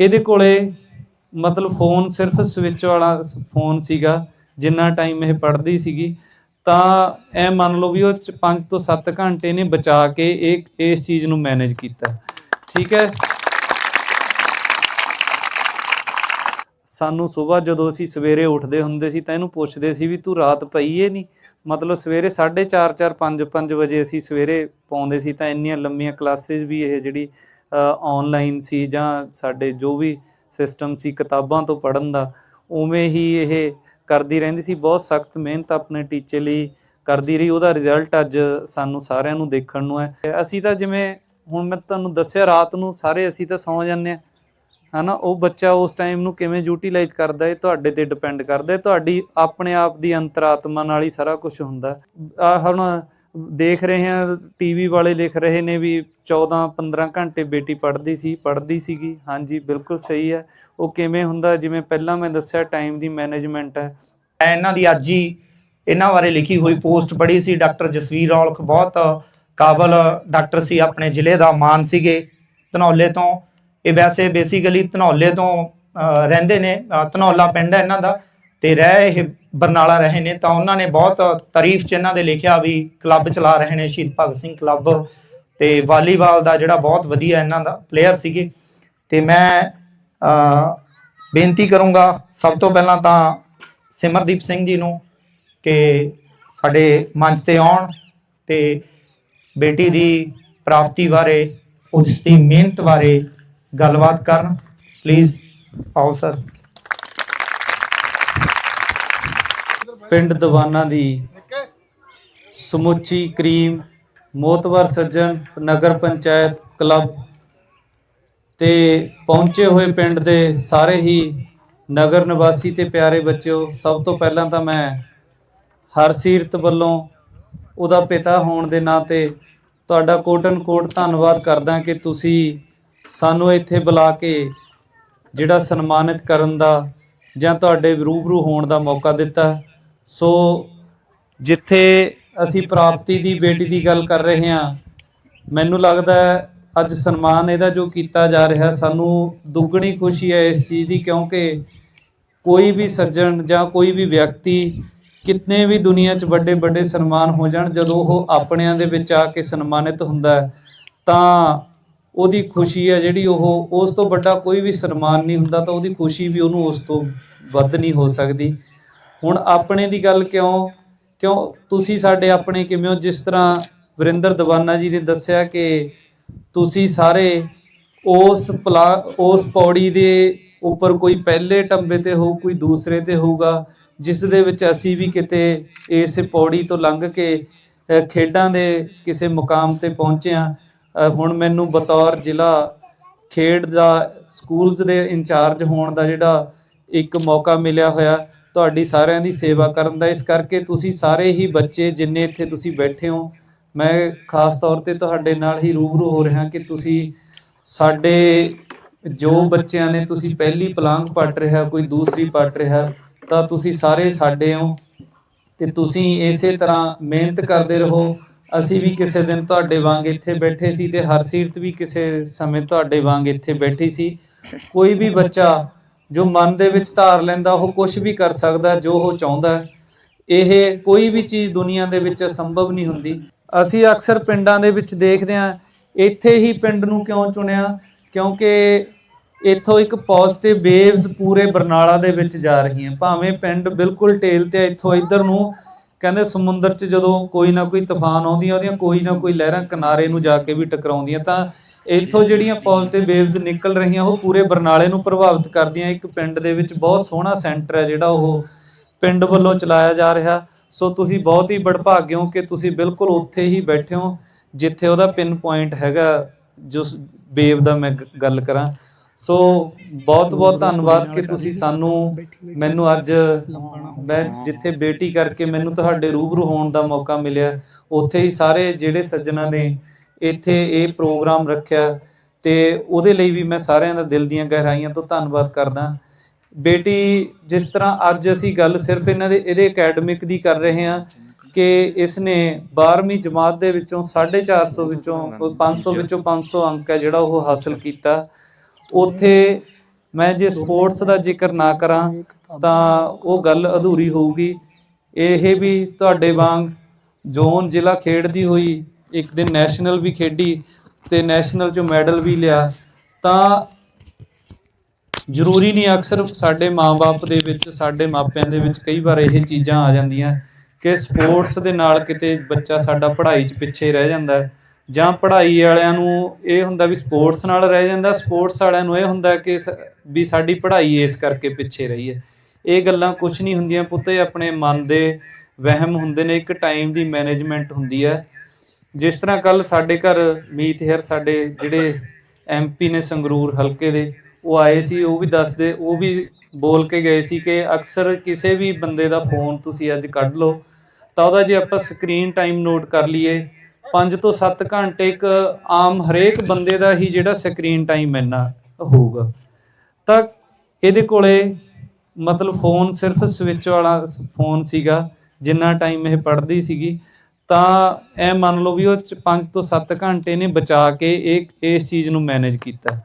ਇਹਦੇ ਕੋਲੇ ਮਤਲਬ ਫੋਨ ਸਿਰਫ ਸਵਿਚ ਵਾਲਾ ਫੋਨ ਸੀਗਾ, ਜਿੰਨਾ ਟਾਈਮ ਇਹ ਪੜ੍ਹਦੀ ਸੀਗੀ, ਤਾਂ ਇਹ ਮੰਨ ਲਓ ਵੀ ਉਹ 5 ਤੋਂ 7 ਘੰਟੇ ਨੇ ਬਚਾ ਕੇ ਇਹ, ਇਸ ਚੀਜ਼ ਨੂੰ ਮੈਨੇਜ ਕੀਤਾ। ਠੀਕ ਹੈ? ਸਾਨੂੰ ਸਵੇਰ ਜਦੋਂ ਅਸੀਂ ਸਵੇਰੇ ਉੱਠਦੇ ਹੁੰਦੇ ਸੀ ਤਾਂ ਇਹਨੂੰ ਪੁੱਛਦੇ ਸੀ ਵੀ ਤੂੰ ਰਾਤ ਪਈ ਏ ਨਹੀਂ ਮਤਲਬ ਸਵੇਰੇ 4:30 4 5 5 ਵਜੇ ਅਸੀਂ ਸਵੇਰੇ ਪਾਉਂਦੇ ਸੀ ਤਾਂ ਇੰਨੀਆਂ ਲੰਮੀਆਂ ਕਲਾਸਿਸ ਵੀ ਇਹ ਜਿਹੜੀ ਆਨਲਾਈਨ ਸੀ ਜਾਂ ਸਾਡੇ ਜੋ ਵੀ ਸਿਸਟਮ ਸੀ ਕਿਤਾਬਾਂ ਤੋਂ ਪੜ੍ਹਨ ਦਾ, ਉਵੇਂ ਹੀ ਇਹ ਕਰਦੀ ਰਹਿੰਦੀ ਸੀ। ਬਹੁਤ ਸਖਤ ਮਿਹਨਤ ਆਪਣੇ ਟੀਚੇ ਲਈ ਕਰਦੀ ਰਹੀ। ਉਹਦਾ ਰਿਜ਼ਲਟ ਅੱਜ ਸਾਨੂੰ ਸਾਰਿਆਂ ਨੂੰ ਦੇਖਣ ਨੂੰ ਹੈ। ਅਸੀਂ ਤਾਂ ਜਿਵੇਂ ਹੁਣ ਮੈਂ ਤੁਹਾਨੂੰ ਦੱਸਿਆ, ਰਾਤ ਨੂੰ ਸਾਰੇ ਅਸੀਂ ਤਾਂ ਸੌਂ ਜਾਂਦੇ ਆ ਹਨਾ, ਉਹ ਬੱਚਾ ਉਸ ਟਾਈਮ ਨੂੰ ਕਿਵੇਂ ਯੂਟਿਲਾਈਜ਼ ਕਰਦਾ ਹੈ ਤੁਹਾਡੇ ਤੇ ਡਿਪੈਂਡ ਕਰਦਾ। ਹੈ ਤੁਹਾਡੀ ਆਪਣੇ ਆਪ ਦੀ ਅੰਤਰਾਤਮਾ ਨਾਲ ਹੀ ਸਾਰਾ ਕੁਝ ਹੁੰਦਾ। ਆ ਹੁਣ ਦੇਖ ਰਹੇ ਹਾਂ ਟੀਵੀ ਵਾਲੇ ਲਿਖ ਰਹੇ ਨੇ ਵੀ 14 15 ਘੰਟੇ ਬੇਟੀ ਪੜ੍ਹਦੀ ਸੀ, ਪੜ੍ਹਦੀ ਸੀਗੀ। ਹਾਂਜੀ, ਬਿਲਕੁਲ ਸਹੀ ਹੈ। ਉਹ ਕਿਵੇਂ ਹੁੰਦਾ, ਜਿਵੇਂ ਪਹਿਲਾਂ ਮੈਂ ਦੱਸਿਆ ਟਾਈਮ ਦੀ ਮੈਨੇਜਮੈਂਟ ਹੈ। ਮੈਂ ਇਹਨਾਂ ਦੀ ਅੱਜ ਹੀ ਇਹਨਾਂ ਬਾਰੇ ਲਿਖੀ ਹੋਈ ਪੋਸਟ ਪੜ੍ਹੀ ਸੀ, ਡਾਕਟਰ ਜਸਵੀਰ ਔਲਖ। ਬਹੁਤ ਕਾਬਲ ਡਾਕਟਰ ਸੀ, ਆਪਣੇ ਜ਼ਿਲ੍ਹੇ ਦਾ ਮਾਨ ਸੀਗੇ ਧਨੌਲੇ ਤੋਂ। ਇਹ ਵੈਸੇ ਬੇਸਿਕਲੀ ਧਨੌਲੇ ਤੋਂ ਰਹਿੰਦੇ ਨੇ ਧਨੌਲਾ ਪਿੰਡ ਹੈ ਇਹਨਾਂ ਦਾ। ਤੇ ਰਹਿ ਇਹ ਬਰਨਾਲਾ ਰਹੇ ਨੇ, ਤਾਂ ਉਹਨਾਂ ਨੇ ਬਹੁਤ ਤਾਰੀਫ ਚ ਇਹਨਾਂ ਦੇ ਲਿਖਿਆ ਵੀ ਕਲੱਬ ਚਲਾ ਰਹੇ ਨੇ, ਸ਼ਹੀਦ ਭਗਤ ਸਿੰਘ ਕਲੱਬ ਤੇ ਵਾਲੀਬਾਲ ਦਾ ਜਿਹੜਾ ਬਹੁਤ ਵਧੀਆ ਇਹਨਾਂ ਦਾ ਪਲੇਅਰ ਸੀਗੇ। ਤੇ ਮੈਂ ਬੇਨਤੀ ਕਰੂੰਗਾ, ਸਭ ਤੋਂ ਪਹਿਲਾਂ ਤਾਂ ਸਿਮਰਦੀਪ ਸਿੰਘ ਜੀ ਨੂੰ ਕਿ ਸਾਡੇ ਮੰਚ ਤੇ ਆਉਣ ਤੇ ਬੇਟੀ ਦੀ ਪ੍ਰਾਪਤੀ ਬਾਰੇ, ਉਸ ਦੀ ਮਿਹਨਤ ਬਾਰੇ ਗੱਲਬਾਤ ਕਰਨ। ਪਲੀਜ਼ ਆਓ ਸਰ ਪਿੰਡ ਦੀਵਾਨਾ ਦੀ ਸਮੁੱਚੀ ਕਰੀਮ ਮੋਤਵਰ ਸੱਜਣ, ਨਗਰ ਪੰਚਾਇਤ, ਕਲੱਬ ਤੇ ਪਹੁੰਚੇ ਹੋਏ ਪਿੰਡ ਦੇ ਸਾਰੇ ਹੀ ਨਗਰ ਨਿਵਾਸੀ ਤੇ ਪਿਆਰੇ ਬੱਚਿਓ, ਸਭ ਤੋਂ ਪਹਿਲਾਂ ਤਾਂ ਮੈਂ ਹਰਸੀਰਤ ਵੱਲੋਂ ਉਹਦਾ ਪਿਤਾ ਹੋਣ ਦੇ ਨਾਤੇ ਤੁਹਾਡਾ ਕੋਟਨ ਕੋਟ ਧੰਨਵਾਦ ਕਰਦਾ ਕਿ ਤੁਸੀਂ ਸਾਨੂੰ ਇੱਥੇ ਬੁਲਾ ਕੇ ਜਿਹੜਾ ਸਨਮਾਨਿਤ ਕਰਨ ਦਾ ਜਾਂ ਤੁਹਾਡੇ ਰੂਬਰੂ ਹੋਣ ਦਾ ਮੌਕਾ ਦਿੱਤਾ। ਸੋ ਜਿੱਥੇ ਅਸੀਂ ਪ੍ਰਾਪਤੀ ਦੀ ਬੇਟੀ ਦੀ ਗੱਲ ਕਰ ਰਹੇ ਹਾਂ ਮੈਨੂੰ ਲੱਗਦਾ ਹੈ ਅੱਜ ਸਨਮਾਨ ਇਹਦਾ ਜੋ ਕੀਤਾ ਜਾ ਰਿਹਾ ਸਾਨੂੰ ਦੁੱਗਣੀ ਖੁਸ਼ੀ ਹੈ ਇਸ ਚੀਜ਼ ਦੀ ਕਿਉਂਕਿ ਕੋਈ ਵੀ ਸੱਜਣ ਜਾਂ ਕੋਈ ਵੀ ਵਿਅਕਤੀ ਕਿਤਨੇ ਵੀ ਦੁਨੀਆ 'ਚ ਵੱਡੇ ਵੱਡੇ ਸਨਮਾਨ ਹੋ ਜਾਣ ਜਦੋਂ ਉਹ ਆਪਣਿਆਂ ਦੇ ਵਿੱਚ ਆ ਕੇ ਸਨਮਾਨਿਤ ਹੁੰਦਾ ਤਾਂ ਉਹਦੀ ਖੁਸ਼ੀ ਹੈ ਜਿਹੜੀ ਉਹ ਉਸ ਤੋਂ ਵੱਡਾ ਕੋਈ ਵੀ ਸਨਮਾਨ ਨਹੀਂ ਹੁੰਦਾ ਤਾਂ ਉਹਦੀ ਖੁਸ਼ੀ ਵੀ ਉਹਨੂੰ ਉਸ ਤੋਂ ਵੱਧ ਨਹੀਂ ਹੋ ਸਕਦੀ। ਹੁਣ ਆਪਣੇ ਦੀ ਗੱਲ ਕਿਉਂ ਕਿਉਂ ਤੁਸੀਂ ਸਾਡੇ ਆਪਣੇ ਕਿਵੇਂ ਹੋ? ਜਿਸ ਤਰ੍ਹਾਂ ਵਰਿੰਦਰ ਦਵਾਨਾ ਜੀ ਨੇ ਦੱਸਿਆ ਕਿ ਤੁਸੀਂ ਸਾਰੇ ਉਸ ਪਲਾ, ਉਸ ਪੌੜੀ ਦੇ ਉੱਪਰ ਕੋਈ ਪਹਿਲੇ ਟੰਬੇ ਤੇ ਹੋਊ, ਕੋਈ ਦੂਸਰੇ ਤੇ ਹੋਊਗਾ, ਜਿਸ ਦੇ ਵਿੱਚ ਅਸੀਂ ਵੀ ਕਿਤੇ ਇਸ ਪੌੜੀ ਤੋਂ ਲੰਘ ਕੇ ਖੇਡਾਂ ਦੇ ਕਿਸੇ ਮੁਕਾਮ ਤੇ ਪਹੁੰਚੇ ਹਾਂ। ਹੁਣ ਮੈਨੂੰ ਬਤੌਰ ਜ਼ਿਲ੍ਹਾ ਖੇਡ ਦਾ ਸਕੂਲਸ ਦੇ ਇੰਚਾਰਜ ਹੋਣ ਦਾ ਜਿਹੜਾ ਇੱਕ ਮੌਕਾ ਮਿਲਿਆ ਹੋਇਆ ਤੁਹਾਡੀ ਸਾਰਿਆਂ ਦੀ ਸੇਵਾ ਕਰਨ ਦਾ। ਇਸ ਕਰਕੇ ਤੁਸੀਂ ਸਾਰੇ ਹੀ ਬੱਚੇ ਜਿੰਨੇ ਇੱਥੇ ਤੁਸੀਂ ਬੈਠੇ ਹੋ, ਮੈਂ ਖਾਸ ਤੌਰ ਤੇ ਤੁਹਾਡੇ ਨਾਲ ਹੀ ਰੂਬਰੂ ਹੋ ਰਿਹਾ ਕਿ ਤੁਸੀਂ ਸਾਡੇ ਜੋ ਬੱਚਿਆਂ ਨੇ ਤੁਸੀਂ ਪਹਿਲੀ ਪਲਾਂਗ ਪੱਟ ਰਿਹਾ, ਕੋਈ ਦੂਸਰੀ ਪੱਟ ਰਿਹਾ, ਤਾਂ ਤੁਸੀਂ ਸਾਰੇ ਸਾਡੇ ਹੋ। ਤੇ ਤੁਸੀਂ ਇਸੇ ਤਰ੍ਹਾਂ ਮਿਹਨਤ ਕਰਦੇ ਰਹੋ। ਅਸੀਂ ਵੀ ਕਿਸੇ ਦਿਨ ਤੁਹਾਡੇ ਵਾਂਗ ਇੱਥੇ ਬੈਠੇ ਸੀ ਤੇ ਹਰਸੀਰਤ ਵੀ ਕਿਸੇ ਸਮੇਂ ਤੁਹਾਡੇ ਵਾਂਗ ਇੱਥੇ ਬੈਠੀ ਸੀ। ਕੋਈ ਵੀ ਬੱਚਾ ਜੋ ਮਨ ਦੇ ਵਿੱਚ ਧਾਰ ਲੈਂਦਾ ਉਹ ਕੁਝ ਵੀ ਕਰ ਸਕਦਾ ਜੋ ਉਹ ਚਾਹੁੰਦਾ ਇਹ ਕੋਈ ਵੀ ਚੀਜ਼ ਦੁਨੀਆ ਦੇ ਵਿੱਚ ਸੰਭਵ ਨਹੀਂ ਹੁੰਦੀ। ਅਸੀਂ ਅਕਸਰ ਪਿੰਡਾਂ ਦੇ ਵਿੱਚ ਦੇਖਦੇ ਹਾਂ ਇੱਥੇ ਹੀ ਪਿੰਡ ਨੂੰ ਕਿਉਂ ਚੁਣਿਆ? ਕਿਉਂਕਿ ਇੱਥੋਂ ਇੱਕ ਪੋਜ਼ਿਟਿਵ ਵੇਵਸ ਪੂਰੇ ਬਰਨਾਲਾ ਦੇ ਵਿੱਚ ਜਾ ਰਹੀਆਂ। ਭਾਵੇਂ ਪਿੰਡ ਬਿਲਕੁਲ ਟੇਲ ਤੇ ਆ, ਇੱਥੋਂ ਇੱਧਰ ਨੂੰ ਕਹਿੰਦੇ ਸਮੁੰਦਰ 'ਚ ਜਦੋਂ ਕੋਈ ਨਾ ਕੋਈ ਤੂਫਾਨ ਆਉਂਦੀਆਂ ਉਹਦੀਆਂ ਕੋਈ ਨਾ ਕੋਈ ਲਹਿਰਾਂ ਕਿਨਾਰੇ ਨੂੰ ਜਾ ਕੇ ਵੀ ਟਕਰਾਉਂਦੀਆਂ। ਤਾਂ ਇੱਥੋਂ ਜਿਹੜੀਆਂ ਪੋਜ਼ਿਟਿਵ ਵੇਵਸ ਨਿਕਲ ਰਹੀਆਂ, ਉਹ ਪੂਰੇ ਬਰਨਾਲੇ ਨੂੰ ਪ੍ਰਭਾਵਿਤ ਕਰਦੀਆਂ। ਇੱਕ ਪਿੰਡ ਦੇ ਵਿੱਚ ਬਹੁਤ ਸੋਹਣਾ ਸੈਂਟਰ ਹੈ ਜਿਹੜਾ ਉਹ ਪਿੰਡ ਵੱਲੋਂ ਚਲਾਇਆ ਜਾ ਰਿਹਾ। ਸੋ ਤੁਸੀਂ ਬਹੁਤ ਹੀ ਬੜਭਾਗੇ ਹੋ ਕਿ ਤੁਸੀਂ ਬਿਲਕੁਲ ਉੱਥੇ ਹੀ ਬੈਠੇ ਹੋ, ਜਿੱਥੇ ਉਹਦਾ ਪਿਨ ਪੁਆਇੰਟ ਹੈਗਾ, ਜੋ ਵੇਵ ਦਾ ਮੈਂ ਗੱਲ ਕਰਾਂ। ਸੋ ਬਹੁਤ ਬਹੁਤ ਧੰਨਵਾਦ ਕਿ ਤੁਸੀਂ ਸਾਨੂੰ, ਮੈਨੂੰ ਅੱਜ ਮੈਂ ਜਿੱਥੇ ਬੇਟੀ ਕਰਕੇ ਮੈਨੂੰ ਤੁਹਾਡੇ ਰੂਬਰੂ ਹੋਣ ਦਾ ਮੌਕਾ ਮਿਲਿਆ, ਉੱਥੇ ਹੀ ਸਾਰੇ ਜਿਹੜੇ ਸੱਜਣਾ ਨੇ ਇੱਥੇ ਇਹ ਪ੍ਰੋਗਰਾਮ ਰੱਖਿਆ ਤੇ ਉਹਦੇ ਲਈ ਵੀ ਮੈਂ ਸਾਰਿਆਂ ਦਾ ਦਿਲ ਦੀਆਂ ਗਹਿਰਾਈਆਂ ਤੋਂ ਧੰਨਵਾਦ ਕਰਦਾ। ਬੇਟੀ, ਜਿਸ ਤਰ੍ਹਾਂ ਅੱਜ ਅਸੀਂ ਗੱਲ ਸਿਰਫ ਇਹਨਾਂ ਦੇ, ਇਹਦੇ ਅਕੈਡਮਿਕ ਦੀ ਕਰ ਰਹੇ ਹਾਂ ਕਿ ਇਸ ਨੇ 12ਵੀਂ ਜਮਾਤ ਦੇ ਵਿੱਚੋਂ 450 ਵਿੱਚੋਂ 500 ਵਿੱਚੋਂ 500 ਅੰਕ ਹੈ ਜਿਹੜਾ ਉਹ ਹਾਸਲ ਕੀਤਾ। ਉੱਥੇ ਮੈਂ ਜੇ ਸਪੋਰਟਸ ਦਾ ਜ਼ਿਕਰ ਨਾ ਕਰਾਂ ਤਾਂ ਉਹ ਗੱਲ ਅਧੂਰੀ ਹੋਊਗੀ। ਇਹ ਵੀ ਤੁਹਾਡੇ ਵਾਂਗ ਜ਼ੋਨ ਜ਼ਿਲ੍ਹਾ ਖੇਡਦੀ ਹੋਈ ਇੱਕ ਦਿਨ ਨੈਸ਼ਨਲ ਵੀ ਖੇਡੀ ਤੇ ਨੈਸ਼ਨਲ 'ਚੋਂ ਮੈਡਲ ਵੀ ਲਿਆ, ਤਾਂ ਜ਼ਰੂਰੀ ਨਹੀਂ ਅਕਸਰ ਸਾਡੇ ਮਾਪੇ ਦੇ ਵਿੱਚ, ਸਾਡੇ ਮਾਪਿਆਂ ਦੇ ਵਿੱਚ ਕਈ ਵਾਰ ਇਹ ਚੀਜ਼ਾਂ ਆ ਜਾਂਦੀਆਂ ਕਿ ਸਪੋਰਟਸ ਦੇ ਨਾਲ ਕਿਤੇ ਬੱਚਾ ਸਾਡਾ ਪੜ੍ਹਾਈ 'ਚ ਪਿੱਛੇ ਰਹਿ ਜਾਂਦਾ ਹੈ। ਜਾਂ ਪੜ੍ਹਾਈ ਵਾਲਿਆਂ ਨੂੰ ਇਹ ਹੁੰਦਾ ਵੀ ਸਪੋਰਟਸ ਨਾਲ ਰਹਿ ਜਾਂਦਾ, ਸਪੋਰਟਸ ਵਾਲਿਆਂ ਨੂੰ ਇਹ ਹੁੰਦਾ ਕਿ ਸ- ਵੀ ਸਾਡੀ ਪੜ੍ਹਾਈ ਇਸ ਕਰਕੇ ਪਿੱਛੇ ਰਹੀ ਹੈ। ਇਹ ਗੱਲਾਂ ਕੁਝ ਨਹੀਂ ਹੁੰਦੀਆਂ ਪੁੱਤੇ ਆਪਣੇ ਮਨ ਦੇ ਵਹਿਮ ਹੁੰਦੇ ਨੇ, ਇੱਕ ਟਾਈਮ ਦੀ ਮੈਨੇਜਮੈਂਟ ਹੁੰਦੀ ਹੈ। ਜਿਸ ਤਰ੍ਹਾਂ ਕੱਲ ਸਾਡੇ ਘਰ ਮੀਤ ਹੇਰ ਸਾਡੇ ਜਿਹੜੇ ਐਮਪੀ ਨੇ ਸੰਗਰੂਰ ਹਲਕੇ ਦੇ, ਉਹ ਆਏ ਸੀ, ਉਹ ਵੀ ਦੱਸਦੇ, ਉਹ ਵੀ ਬੋਲ ਕੇ ਗਏ ਸੀ ਕਿ ਅਕਸਰ ਕਿਸੇ ਵੀ ਬੰਦੇ ਦਾ ਫੋਨ ਤੁਸੀਂ ਅੱਜ ਕੱਢ ਲਓ, ਤਾਂ ਉਹਦਾ ਜੇ ਆਪਾਂ ਸਕਰੀਨ ਟਾਈਮ ਨੋਟ ਕਰ ਲਈਏ 5 ਤੋਂ 7 ਘੰਟੇ ਇੱਕ ਆਮ ਹਰੇਕ ਬੰਦੇ ਦਾ ਹੀ ਜਿਹੜਾ ਸਕਰੀਨ ਟਾਈਮ ਇੰਨਾ ਹੋਊਗਾ। ਤਾਂ ਇਹਦੇ ਕੋਲੇ ਮਤਲਬ ਫੋਨ ਸਿਰਫ ਸਵਿਚ ਵਾਲਾ ਫੋਨ ਸੀਗਾ, ਜਿੰਨਾ ਟਾਈਮ ਇਹ ਪੜ੍ਹਦੀ ਸੀਗੀ ਤਾਂ ਐ ਮੰਨ ਲਓ ਵੀ ਉਹ 5 ਤੋਂ 7 ਘੰਟੇ ਨੇ ਬਚਾ ਕੇ ਇਹ ਇਸ ਚੀਜ਼ ਨੂੰ ਮੈਨੇਜ ਕੀਤਾ।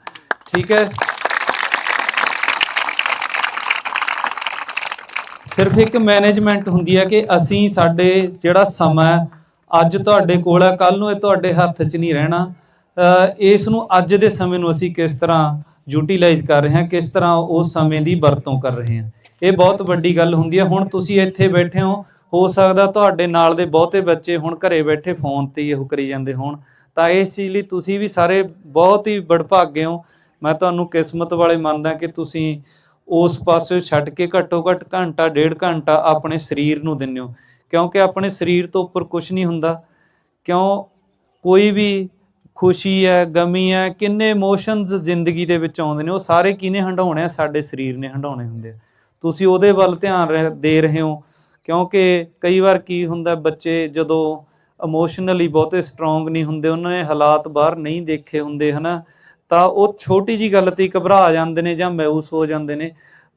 ਠੀਕ ਹੈ? ਸਿਰਫ ਇੱਕ ਮੈਨੇਜਮੈਂਟ ਹੁੰਦੀ ਹੈ ਕਿ ਅਸੀਂ ਸਾਡੇ ਜਿਹੜਾ ਸਮਾਂ ਅੱਜ ਤੁਹਾਡੇ ਕੋਲ ਹੈ ਕੱਲ ਨੂੰ ਇਹ ਤੁਹਾਡੇ ਹੱਥ 'ਚ ਨਹੀਂ ਰਹਿਣਾ। ਅ, ਇਸ ਨੂੰ ਅੱਜ ਦੇ ਸਮੇਂ ਨੂੰ ਅਸੀਂ ਕਿਸ ਤਰ੍ਹਾਂ ਯੂਟਿਲਾਈਜ਼ ਕਰ ਰਹੇ ਹਾਂ ਕਿਸ ਤਰ੍ਹਾਂ ਉਸ ਸਮੇਂ ਦੀ ਵਰਤੋਂ ਕਰ ਰਹੇ ਹਾਂ। ਇਹ ਬਹੁਤ ਵੱਡੀ ਗੱਲ ਹੁੰਦੀ ਹੈ। ਹੁਣ ਤੁਸੀਂ ਇੱਥੇ ਬੈਠੇ ਹੋ ਹੋ ਸਕਦਾ ਤੁਹਾਡੇ ਨਾਲ ਦੇ ਬਹੁਤੇ ਬੱਚੇ ਹੁਣ ਘਰੇ ਬੈਠੇ ਫੋਨ ਤੇ ਹੀ ਉਹ ਕਰੀ ਜਾਂਦੇ ਹੋਣ। ਤਾਂ ਇਸ ਚੀਜ਼ ਲਈ ਤੁਸੀਂ ਵੀ ਸਾਰੇ ਬਹੁਤ ਹੀ ਬੜਭਾਗੇ ਹੋ। ਮੈਂ ਤੁਹਾਨੂੰ ਕਿਸਮਤ ਵਾਲੇ ਮੰਨਦਾ ਕਿ ਤੁਸੀਂ ਉਸ ਪਾਸੇ ਛੱਡ ਕੇ ਘੱਟੋ ਘੱਟ ਘੰਟਾ, ਡੇਢ ਘੰਟਾ ਆਪਣੇ ਸਰੀਰ ਨੂੰ ਦਿੰਦੇ ਹੋ। ਕਿਉਂਕਿ ਆਪਣੇ ਸਰੀਰ ਤੋਂ ਉੱਪਰ ਕੁਝ ਨਹੀਂ ਹੁੰਦਾ। ਕਿਉਂ? ਕੋਈ ਵੀ ਖੁਸ਼ੀ ਹੈ, ਗਮੀ ਹੈ, ਕਿੰਨੇ ਇਮੋਸ਼ਨਸ ਜ਼ਿੰਦਗੀ ਦੇ ਵਿੱਚ ਆਉਂਦੇ ਨੇ, ਉਹ ਸਾਰੇ ਕਿਹਨੇ ਹੰਡਾਉਣੇ ਆ? ਸਾਡੇ ਸਰੀਰ ਨੇ ਹੰਡਾਉਣੇ ਹੁੰਦੇ ਆ। ਤੁਸੀਂ ਉਹਦੇ ਵੱਲ ਧਿਆਨ ਰਹਿ- ਦੇ ਰਹੇ ਹੋ। ਕਿਉਂਕਿ ਕਈ ਵਾਰ ਕੀ ਹੁੰਦਾ, ਬੱਚੇ ਜਦੋਂ ਇਮੋਸ਼ਨਲੀ ਬਹੁਤੇ ਸਟਰੋਂਗ ਨਹੀਂ ਹੁੰਦੇ, ਉਹਨਾਂ ਨੇ ਹਾਲਾਤ ਬਾਹਰ ਨਹੀਂ ਦੇਖੇ ਹੁੰਦੇ, ਹਨਾ? ਤਾਂ ਉਹ ਛੋਟੀ ਜੀ ਗੱਲ ਤੇ ਘਬਰਾ ਜਾਂਦੇ ਨੇ ਜਾਂ ਮਾਯੂਸ ਹੋ ਜਾਂਦੇ ਨੇ।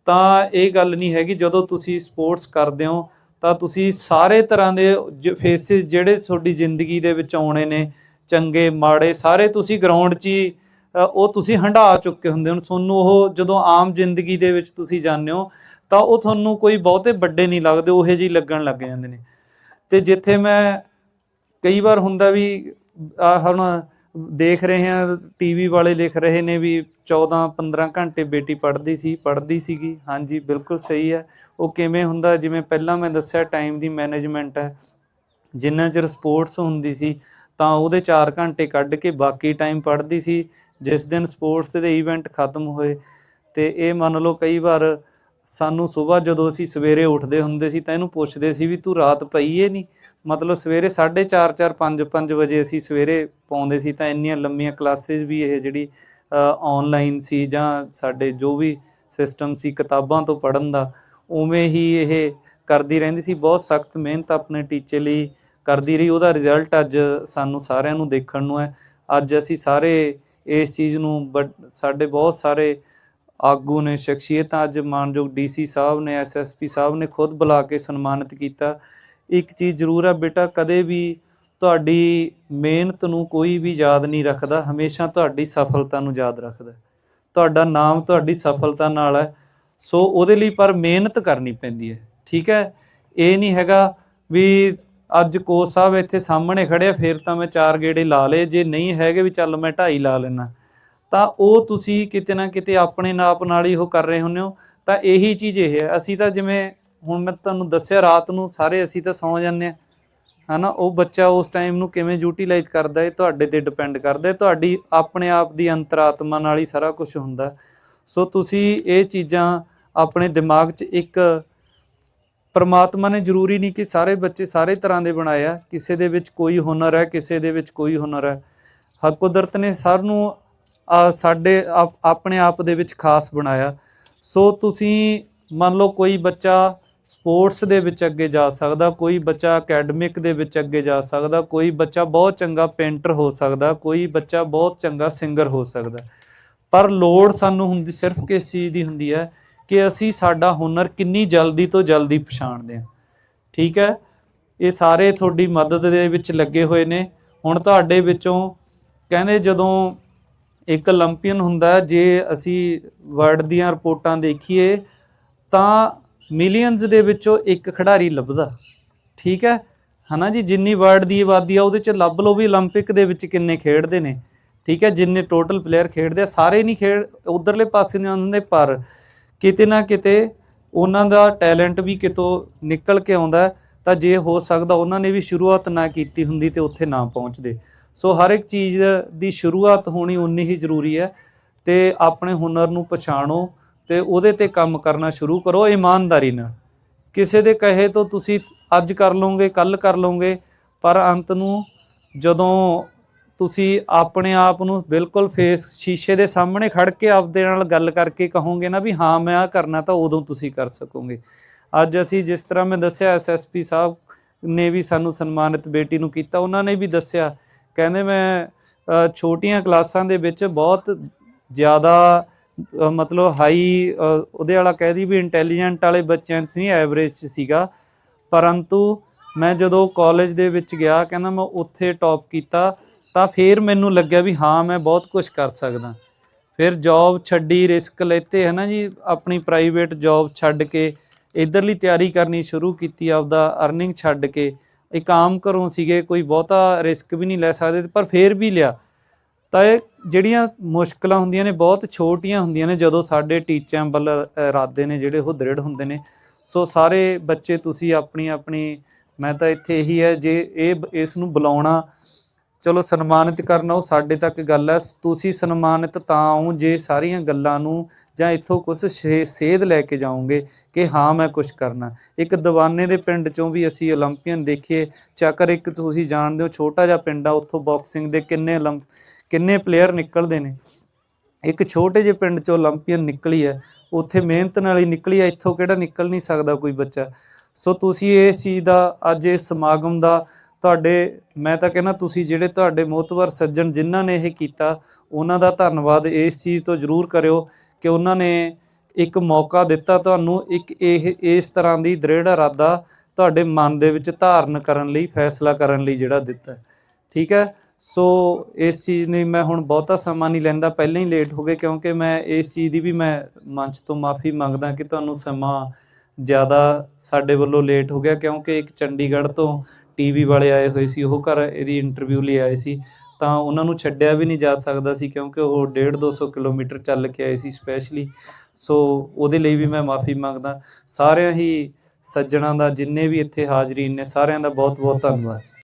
ਤਾਂ ਇਹ ਗੱਲ ਨਹੀਂ ਹੈਗੀ, ਜਦੋਂ ਤੁਸੀਂ ਸਪੋਰਟਸ ਕਰਦੇ ਹੋ, ਤਾਂ ਤੁਸੀਂ ਸਾਰੇ ਤਰ੍ਹਾਂ ਦੇ ਫੇਸਿਸ ਜਿਹੜੇ ਤੁਹਾਡੀ ਜ਼ਿੰਦਗੀ ਦੇ ਵਿੱਚ ਆਉਣੇ ਨੇ, ਚੰਗੇ, ਮਾੜੇ, ਸਾਰੇ ਤੁਸੀਂ ਗਰਾਊਂਡ 'ਚ ਹੀ ਉਹ ਤੁਸੀਂ ਹੰਢਾ ਚੁੱਕੇ ਹੁੰਦੇ ਹੋ। ਤੁਹਾਨੂੰ ਉਹ ਜਦੋਂ ਆਮ ਜ਼ਿੰਦਗੀ ਦੇ ਵਿੱਚ ਤੁਸੀਂ ਜਾਂਦੇ ਹੋ ਤਾਂ ਉਹ ਤੁਹਾਨੂੰ ਕੋਈ ਬਹੁਤੇ ਵੱਡੇ ਨਹੀਂ ਲੱਗਦੇ, ਉਹੇ ਜਿਹੀ ਲੱਗਣ ਲੱਗ ਜਾਂਦੇ ਨੇ। ਤੇ ਜਿੱਥੇ ਮੈਂ ਕਈ ਵਾਰ ਹੁੰਦਾ ਵੀ ਹੁਣ ਦੇਖ ਰਹੇ ਹਾਂ ਟੀਵੀ ਵਾਲੇ ਲਿਖ ਰਹੇ ਨੇ ਵੀ 14 15 ਘੰਟੇ ਬੇਟੀ ਪੜ੍ਹਦੀ ਸੀ, ਪੜ੍ਹਦੀ ਸੀਗੀ। ਹਾਂਜੀ, ਬਿਲਕੁਲ ਸਹੀ ਹੈ। ਉਹ ਕਿਵੇਂ ਹੁੰਦਾ, ਜਿਵੇਂ ਪਹਿਲਾਂ ਮੈਂ ਦੱਸਿਆ ਟਾਈਮ ਦੀ ਮੈਨੇਜਮੈਂਟ ਹੈ। ਜਿੰਨਾ ਚਿਰ ਸਪੋਰਟਸ ਹੁੰਦੀ ਸੀ, ਤਾਂ ਉਹਦੇ 4 ਘੰਟੇ ਕੱਢ ਕੇ ਬਾਕੀ ਟਾਈਮ ਪੜ੍ਹਦੀ ਸੀ। ਜਿਸ ਦਿਨ ਸਪੋਰਟਸ ਦੇ ਇਵੈਂਟ ਖਤਮ ਹੋਏ, ਤੇ ਇਹ ਮੰਨ ਲਓ ਕਈ ਵਾਰ ਸਾਨੂੰ ਸਵੇਰ ਜਦੋਂ ਅਸੀਂ ਸਵੇਰੇ ਉੱਠਦੇ ਹੁੰਦੇ ਸੀ ਤਾਂ ਇਹਨੂੰ ਪੁੱਛਦੇ ਸੀ ਵੀ ਤੂੰ ਰਾਤ ਪਈਏ ਨਹੀਂ ਮਤਲਬ ਸਵੇਰੇ 4:30 4 5 5 ਵਜੇ ਅਸੀਂ ਸਵੇਰੇ ਪਾਉਂਦੇ ਸੀ ਤਾਂ ਇੰਨੀਆਂ ਲੰਮੀਆਂ ਕਲਾਸਿਸ ਵੀ ਇਹ ਜਿਹੜੀ ਆਨਲਾਈਨ ਸੀ ਜਾਂ ਸਾਡੇ ਜੋ ਵੀ ਸਿਸਟਮ ਸੀ ਕਿਤਾਬਾਂ ਤੋਂ ਪੜ੍ਹਨ ਦਾ, ਉਵੇਂ ਹੀ ਇਹ ਕਰਦੀ ਰਹਿੰਦੀ ਸੀ। ਬਹੁਤ ਸਖਤ ਮਿਹਨਤ ਆਪਣੇ ਟੀਚੇ ਲਈ ਕਰਦੀ ਰਹੀ। ਉਹਦਾ ਰਿਜ਼ਲਟ ਅੱਜ ਸਾਨੂੰ ਸਾਰਿਆਂ ਨੂੰ ਦੇਖਣ ਨੂੰ ਹੈ। ਅੱਜ ਅਸੀਂ ਸਾਰੇ ਇਸ ਚੀਜ਼ ਨੂੰ ਬੜ- ਸਾਡੇ ਬਹੁਤ ਸਾਰੇ ਆਗੂ ਨੇ ਸ਼ਖਸੀਅਤਾਂ ਅੱਜ ਮਾਨਯੋਗ ਡੀਸੀ ਸਾਹਿਬ ਨੇ ਐਸਐਸਪੀ ਸਾਹਿਬ ਨੇ ਖੁਦ ਬੁਲਾ ਕੇ ਸਨਮਾਨਿਤ ਕੀਤਾ। ਇੱਕ ਚੀਜ਼ ਜ਼ਰੂਰ ਹੈ ਬੇਟਾ, ਕਦੇ ਵੀ ਤੁਹਾਡੀ ਮਿਹਨਤ ਨੂੰ ਕੋਈ ਵੀ ਯਾਦ ਨਹੀਂ ਰੱਖਦਾ, ਹਮੇਸ਼ਾ ਤੁਹਾਡੀ ਸਫਲਤਾ ਨੂੰ ਯਾਦ ਰੱਖਦਾ। ਤੁਹਾਡਾ ਨਾਮ ਤੁਹਾਡੀ ਸਫਲਤਾ ਨਾਲ ਹੈ, ਸੋ ਉਹਦੇ ਲਈ ਪਰ ਮਿਹਨਤ ਕਰਨੀ ਪੈਂਦੀ ਹੈ, ਠੀਕ ਹੈ? ਇਹ ਨਹੀਂ ਹੈਗਾ ਵੀ ਅੱਜ ਕੋਚ ਸਾਹਿਬ ਇੱਥੇ ਸਾਹਮਣੇ ਖੜੇ ਫਿਰ ਤਾਂ ਮੈਂ ਚਾਰ ਗੇੜੇ ਲਾ ਲਏ, ਜੇ ਨਹੀਂ ਹੈਗੇ ਵੀ ਚੱਲ ਮੈਂ ਢਾਈ ਲਾ ਲੈਣਾ ਤਾਂ ਉਹ ਤੁਸੀਂ ਕਿਤੇ ਨਾ ਕਿਤੇ ਆਪਣੇ ਨਾਪ ਨਾਲ ਹੀ ਉਹ ਕਰ ਰਹੇ ਹੁੰਦੇ ਹੋ। ਤਾਂ ਇਹੀ ਚੀਜ਼ ਇਹ ਹੈ। ਅਸੀਂ ਤਾਂ ਜਿਵੇਂ ਹੁਣ ਮੈਂ ਤੁਹਾਨੂੰ ਦੱਸਿਆ, ਰਾਤ ਨੂੰ ਸਾਰੇ ਅਸੀਂ ਤਾਂ ਸੌਂ ਜਾਂਦੇ ਆ ਹਨਾ, ਉਹ ਬੱਚਾ ਉਸ ਟਾਈਮ ਨੂੰ ਕਿਵੇਂ ਯੂਟਿਲਾਈਜ਼ ਕਰਦਾ ਹੈ, ਤੁਹਾਡੇ ਤੇ ਡਿਪੈਂਡ ਕਰਦਾ ਹੈ। ਤੁਹਾਡੀ ਆਪਣੇ ਆਪ ਦੀ ਅੰਤਰਾਤਮਾ ਨਾਲ ਹੀ ਸਾਰਾ ਕੁਝ ਹੁੰਦਾ ਸੋ ਤੁਸੀਂ ਇਹ ਚੀਜ਼ਾਂ ਆਪਣੇ ਦਿਮਾਗ 'ਚ ਇੱਕ ਪਰਮਾਤਮਾ ਨੇ ਜ਼ਰੂਰੀ ਨਹੀਂ ਕਿ ਸਾਰੇ ਬੱਚੇ ਸਾਰੇ ਤਰ੍ਹਾਂ ਦੇ ਬਣਾਏ ਆ। ਕਿਸੇ ਦੇ ਵਿੱਚ ਕੋਈ ਹੁਨਰ ਹੈ, ਕਿਸੇ ਦੇ ਵਿੱਚ ਕੋਈ ਹੁਨਰ ਹੈ। ਹਕ ਕੁਦਰਤ ਨੇ ਸਭ ਨੂੰ ਸਾਡੇ ਆਪ- ਆਪਣੇ ਆਪ ਦੇ ਵਿੱਚ ਖਾਸ ਬਣਾਇਆ। ਸੋ ਤੁਸੀਂ ਮੰਨ ਲਓ ਕੋਈ ਬੱਚਾ ਸਪੋਰਟਸ ਦੇ ਵਿੱਚ ਅੱਗੇ ਜਾ ਸਕਦਾ, ਕੋਈ ਬੱਚਾ ਅਕੈਡਮਿਕ ਦੇ ਵਿੱਚ ਅੱਗੇ ਜਾ ਸਕਦਾ, ਕੋਈ ਬੱਚਾ ਬਹੁਤ ਚੰਗਾ ਪੇਂਟਰ ਹੋ ਸਕਦਾ, ਕੋਈ ਬੱਚਾ ਬਹੁਤ ਚੰਗਾ ਸਿੰਗਰ ਹੋ ਸਕਦਾ। ਪਰ ਲੋੜ ਸਾਨੂੰ ਹੁੰਦੀ ਸਿਰਫ ਕਿਸ ਚੀਜ਼ ਦੀ ਹੁੰਦੀ ਹੈ ਕਿ ਅਸੀਂ ਸਾਡਾ ਹੁਨਰ ਕਿੰਨੀ ਜਲਦੀ ਤੋਂ ਜਲਦੀ ਪਛਾਣਦੇ ਹਾਂ। ਠੀਕ ਹੈ? ਇਹ ਸਾਰੇ ਤੁਹਾਡੀ ਮਦਦ ਦੇ ਵਿੱਚ ਲੱਗੇ ਹੋਏ ਨੇ। ਹੁਣ ਤੁਹਾਡੇ ਵਿੱਚੋਂ ਕਹਿੰਦੇ ਜਦੋਂ ਇੱਕ 올림픽ਨ ਹੁੰਦਾ ਜੇ ਅਸੀਂ ਵਰਲਡ ਦੀਆਂ ਰਿਪੋਰਟਾਂ ਦੇਖੀਏ, ਤਾਂ ਮਿਲੀਅਨਸ ਦੇ ਵਿੱਚੋਂ ਇੱਕ ਖਿਡਾਰੀ ਲੱਭਦਾ ਠੀਕ ਹੈ? ਹਨਾ ਜੀ? ਜਿੰਨੀ ਵਰਲਡ ਦੀ ਆਬਾਦੀ ਆ, ਉਹਦੇ ਚ ਲੱਭ ਲਓ ਵੀ 올림픽 ਦੇ ਵਿੱਚ ਕਿੰਨੇ ਖੇਡਦੇ ਨੇ। ਠੀਕ ਹੈ? ਜਿੰਨੇ ਟੋਟਲ ਪਲੇਅਰ ਖੇਡਦੇ ਆ, ਸਾਰੇ ਨਹੀਂ ਖੇਡ, ਉਧਰਲੇ ਪਾਸੇ ਨਹੀਂ ਆਉਂਦੇ, ਪਰ ਕਿਤੇ ਨਾ ਕਿਤੇ ਉਹਨਾਂ ਦਾ ਟੈਲੈਂਟ ਵੀ ਕਿਤੋਂ ਨਿਕਲ ਕੇ ਆਉਂਦਾ ਤਾਂ ਜੇ ਹੋ ਸਕਦਾ ਉਹਨਾਂ ਨੇ ਵੀ ਸ਼ੁਰੂਆਤ ਨਾ ਕੀਤੀ ਹੁੰਦੀ ਤੇ ਉੱਥੇ ਨਾ ਪਹੁੰਚਦੇ। ਸੋ ਹਰ ਇੱਕ ਚੀਜ਼ ਦੀ ਸ਼ੁਰੂਆਤ ਹੋਣੀ ਉਨੀ ਹੀ ਜ਼ਰੂਰੀ ਹੈ ਤੇ ਆਪਣੇ ਹੁਨਰ ਨੂੰ ਪਛਾਣੋ ਤੇ ਉਹਦੇ ਤੇ ਕੰਮ ਕਰਨਾ ਸ਼ੁਰੂ ਕਰੋ ਇਮਾਨਦਾਰੀ ਨਾਲ। ਕਿਸੇ ਦੇ ਕਹੇ ਤੋਂ ਤੁਸੀਂ ਅੱਜ ਕਰ ਲਓਗੇ ਕੱਲ ਕਰ ਲਓਗੇ, ਪਰ ਅੰਤ ਨੂੰ ਜਦੋਂ ਤੁਸੀਂ ਆਪਣੇ ਆਪ ਨੂੰ ਬਿਲਕੁਲ ਫੇਸ ਸ਼ੀਸ਼ੇ ਦੇ ਸਾਹਮਣੇ ਖੜ ਕੇ ਆਪਦੇ ਨਾਲ ਗੱਲ ਕਰਕੇ ਕਹੋਗੇ ਨਾ ਵੀ ਹਾਂ, ਮੈਂ ਆ ਕਰਨਾ ਤਾਂ ਉਦੋਂ ਤੁਸੀਂ ਕਰ ਸਕੋਗੇ। ਅੱਜ ਅਸੀਂ ਜਿਸ ਤਰ੍ਹਾਂ ਮੈਂ ਦੱਸਿਆ ਐਸਐਸਪੀ ਸਾਹਿਬ ਨੇ ਵੀ ਸਾਨੂੰ ਸਨਮਾਨਿਤ ਬੇਟੀ ਨੂੰ ਕੀਤਾ, ਉਹਨਾਂ ਨੇ ਵੀ ਦੱਸਿਆ ਕਹਿੰਦੇ ਮੈਂ ਛੋਟੀਆਂ ਕਲਾਸਾਂ ਦੇ ਵਿੱਚ ਬਹੁਤ ਜ਼ਿਆਦਾ ਮਤਲਬ ਹਾਈ ਉਹਦੇ ਵਾਲਾ ਕਹਿ ਦੀ ਵੀ ਇੰਟੈਲੀਜੈਂਟ ਵਾਲੇ ਬੱਚਿਆਂ 'ਚ ਨਹੀਂ ਐਵਰੇਜ 'ਚ ਸੀਗਾ। ਪਰੰਤੂ ਮੈਂ ਜਦੋਂ ਕਾਲਜ ਦੇ ਵਿੱਚ ਗਿਆ, ਕਹਿੰਦਾ ਮੈਂ ਉੱਥੇ ਟੌਪ ਕੀਤਾ, ਤਾਂ ਫਿਰ ਮੈਨੂੰ ਲੱਗਿਆ ਵੀ ਹਾਂ, ਮੈਂ ਬਹੁਤ ਕੁਝ ਕਰ ਸਕਦਾ। ਫਿਰ ਜੌਬ ਛੱਡੀ ਰਿਸਕ ਲੈਤੇ ਹੈ ਨਾ ਜੀ, ਆਪਣੀ ਪ੍ਰਾਈਵੇਟ ਜੌਬ ਛੱਡ ਕੇ, ਇਧਰਲੀ ਤਿਆਰੀ ਕਰਨੀ ਸ਼ੁਰੂ ਕੀਤੀ, ਆਪਦਾ ਅਰਨਿੰਗ ਛੱਡ ਕੇ। ਇੱਕ ਆਮ ਘਰੋਂ ਸੀਗੇ, ਕੋਈ ਬਹੁਤਾ ਰਿਸਕ ਵੀ ਨਹੀਂ ਲੈ ਸਕਦੇ ਪਰ ਫਿਰ ਵੀ ਲਿਆ। ਤਾਂ ਇਹ ਜਿਹੜੀਆਂ ਮੁਸ਼ਕਲਾਂ ਹੁੰਦੀਆਂ ਨੇ, ਬਹੁਤ ਛੋਟੀਆਂ ਹੁੰਦੀਆਂ ਨੇ, ਜਦੋਂ ਸਾਡੇ ਟੀਚਿਆਂ ਵੱਲ ਇਰਾਦੇ ਨੇ, ਜਿਹੜੇ ਉਹ ਦ੍ਰਿੜ ਹੁੰਦੇ ਨੇ। ਸੋ ਸਾਰੇ ਬੱਚੇ ਤੁਸੀਂ ਆਪਣੀ ਆਪਣੀ ਮੈਂ ਤਾਂ ਇੱਥੇ ਇਹੀ ਹੈ, ਜੇ ਇਹ, ਇਸ ਨੂੰ ਬੁਲਾਉਣਾ ਚਲੋ ਸਨਮਾਨਿਤ ਕਰਨਾ ਉਹ ਸਾਡੇ ਤੱਕ ਗੱਲ ਹੈ। ਤੁਸੀਂ ਸਨਮਾਨਿਤ ਤਾਂ ਹੋ ਜੇ ਸਾਰੀਆਂ ਗੱਲਾਂ ਨੂੰ ਜਾਂ ਇੱਥੋਂ ਕੁਝ ਸੇਧ ਲੈ ਕੇ ਜਾਓਗੇ ਕਿ ਹਾਂ, ਮੈਂ ਕੁਝ ਕਰਨਾ। ਇੱਕ ਦੀਵਾਨੇ ਦੇ ਪਿੰਡ ਚੋਂ ਵੀ ਅਸੀਂ 올림픽ਨ ਦੇਖੀਏ। ਚੱਕਰ ਇੱਕ ਤੁਸੀਂ ਜਾਣਦੇ ਹੋ, ਛੋਟਾ ਜਿਹਾ ਪਿੰਡ ਆ, ਉੱਥੋਂ ਬਾਕਸਿੰਗ ਦੇ ਕਿੰਨੇ ਕਿੰਨੇ ਪਲੇਅਰ ਨਿਕਲਦੇ ਨੇ। ਇੱਕ ਛੋਟੇ ਜਿਹੇ ਪਿੰਡ ਚੋਂ 올림픽ਨ ਨਿਕਲੀ ਹੈ। ਉੱਥੇ ਮਿਹਨਤ ਨਾਲ ਹੀ ਨਿਕਲੀ ਹੈ। ਇੱਥੋਂ ਕਿਹੜਾ ਨਿਕਲ ਨਹੀਂ ਸਕਦਾ ਕੋਈ ਬੱਚਾ। ਸੋ ਤੁਸੀਂ ਇਸ ਚੀਜ਼ ਦਾ, ਅੱਜ ਇਸ ਸਮਾਗਮ ਦਾ ਤੁਹਾਡੇ, ਮੈਂ ਤਾਂ ਕਹਿੰਦਾ ਤੁਸੀਂ ਜਿਹੜੇ ਤੁਹਾਡੇ ਮੋਤਵਰ ਸੱਜਣ ਜਿਨ੍ਹਾਂ ਨੇ ਇਹ ਕੀਤਾ, ਉਹਨਾਂ ਦਾ ਧੰਨਵਾਦ ਇਸ ਚੀਜ਼ ਤੋਂ ਜ਼ਰੂਰ ਕਰਿਓ ਕਿ ਉਹਨਾਂ ਨੇ ਇੱਕ ਮੌਕਾ ਦਿੱਤਾ ਤੁਹਾਨੂੰ, ਇੱਕ ਇਹ, ਇਸ ਤਰ੍ਹਾਂ ਦੀ ਦ੍ਰਿੜ ਇਰਾਦਾ ਤੁਹਾਡੇ ਮਨ ਦੇ ਵਿੱਚ ਧਾਰਨ ਕਰਨ ਲਈ, ਫੈਸਲਾ ਕਰਨ ਲਈ ਜਿਹੜਾ ਦਿੱਤਾ। ਠੀਕ ਹੈ? ਸੋ ਇਸ ਚੀਜ਼ ਨੇ ਮੈਂ ਹੁਣ ਬਹੁਤਾ ਸਮਾਂ ਨਹੀਂ ਲੈਂਦਾ, ਪਹਿਲਾਂ ਹੀ ਲੇਟ ਹੋ ਗਏ ਕਿਉਂਕਿ ਮੈਂ ਇਸ ਚੀਜ਼ ਦੀ ਵੀ ਮੈਂ ਮੰਚ ਤੋਂ ਮਾਫੀ ਮੰਗਦਾ ਕਿ ਤੁਹਾਨੂੰ ਸਮਾਂ ਜ਼ਿਆਦਾ ਸਾਡੇ ਵੱਲੋਂ ਲੇਟ ਹੋ ਗਿਆ ਕਿਉਂਕਿ ਇੱਕ ਚੰਡੀਗੜ੍ਹ ਤੋਂ ਟੀਵੀ ਵਾਲੇ ਆਏ ਹੋਏ ਸੀ, ਉਹ ਘਰ ਇਹਦੀ ਇੰਟਰਵਿਊ ਲਈ ਆਏ ਸੀ, ਤਾਂ ਉਹਨਾਂ ਨੂੰ ਛੱਡਿਆ ਵੀ ਨਹੀਂ ਜਾ ਸਕਦਾ ਸੀ ਕਿਉਂਕਿ ਉਹ 1.5 200 ਕਿਲੋਮੀਟਰ ਚੱਲ ਕੇ ਆਏ ਸੀ ਸਪੈਸ਼ਲੀ ਸੋ ਉਹਦੇ ਲਈ ਵੀ ਮੈਂ ਮਾਫੀ ਮੰਗਦਾ। ਸਾਰਿਆਂ ਹੀ ਸੱਜਣਾ ਦਾ ਜਿੰਨੇ ਵੀ ਇੱਥੇ ਹਾਜ਼ਰੀਨ ਨੇ, ਸਾਰਿਆਂ ਦਾ ਬਹੁਤ ਬਹੁਤ ਧੰਨਵਾਦ।